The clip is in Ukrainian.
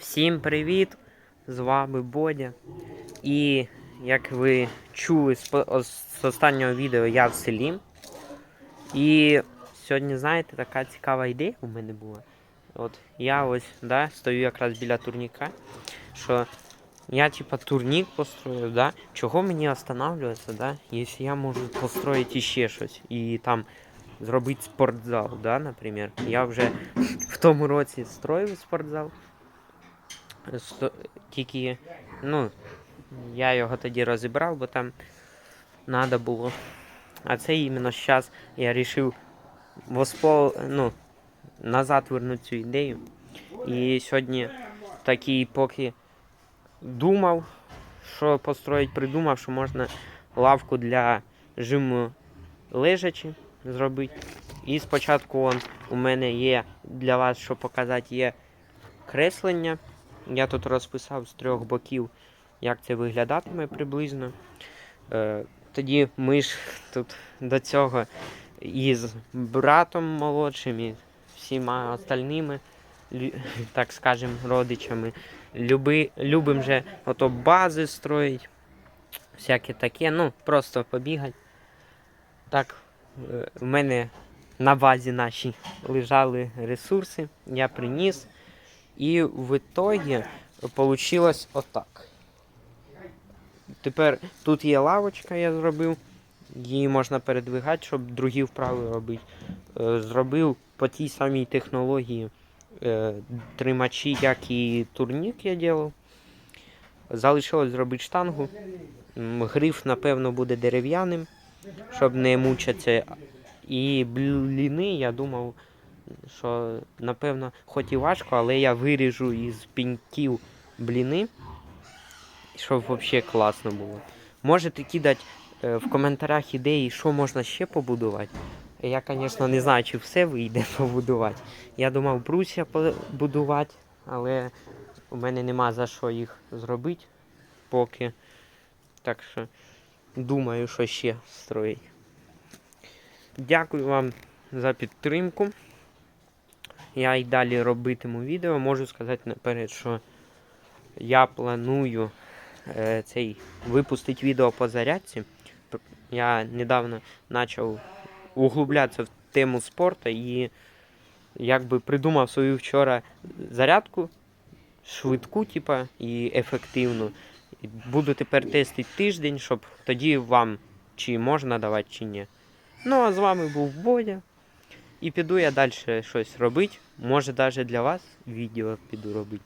Всім привіт! З вами Бодя. І як ви чули з, останнього відео, я в селі. І сьогодні, знаєте, така цікава ідея у мене була. От я ось да, стою якраз біля турніка, що я типа турнік построїв, да? чого мені останавливатися, да? якщо я можу построїти іще щось і там зробити спортзал, да, наприклад. Я вже в тому році строїв спортзал. Тільки, ну, я його тоді розібрав, бо там треба було. А це іменно зараз я вирішив воспол... ну, назад вернути цю ідею. І сьогодні такий поки думав, що построїть, придумав, що можна лавку для жиму лежачі зробити. І спочатку он, у мене є для вас, що показати, є креслення. Я тут розписав з трьох боків, як це виглядатиме приблизно. Е, тоді ми ж тут до цього із братом молодшим і всіма остальними, так скажем, родичами, люби, любим же ото бази строїть, всяке таке, ну, просто побігати. Так, е, в мене на базі нашій лежали ресурси, я приніс. І в итоге получилось отак. Тепер тут є лавочка, я зробив. Її можна передвигати, щоб другі вправи робити. Е, Зробив по тій самій технології е, тримачі, як і турнік я робив. Залишилось зробити штангу. Гриф, напевно, буде дерев'яним, щоб не мучитися. І бліни, я думав, що напевно, хоч і важко, але я виріжу із піньків бліни, щоб взагалі класно було. Можете кидати е, в коментарях ідеї, що можна ще побудувати. Я, звісно, не знаю, чи все вийде побудувати. Я думав брусья побудувати, але у мене нема за що їх зробити поки. Так що думаю, що ще строїть. Дякую вам за підтримку. Я і далі робитиму відео. Можу сказати наперед, що я планую е, цей випустити відео по зарядці. Я недавно почав углублятися в тему спорту і якби придумав свою вчора зарядку швидку, типа, і ефективну. Буду тепер тестити тиждень, щоб тоді вам чи можна давати, чи ні. Ну а з вами був Бодя. І піду я далі щось робити. Може навіть для вас відео піду робити.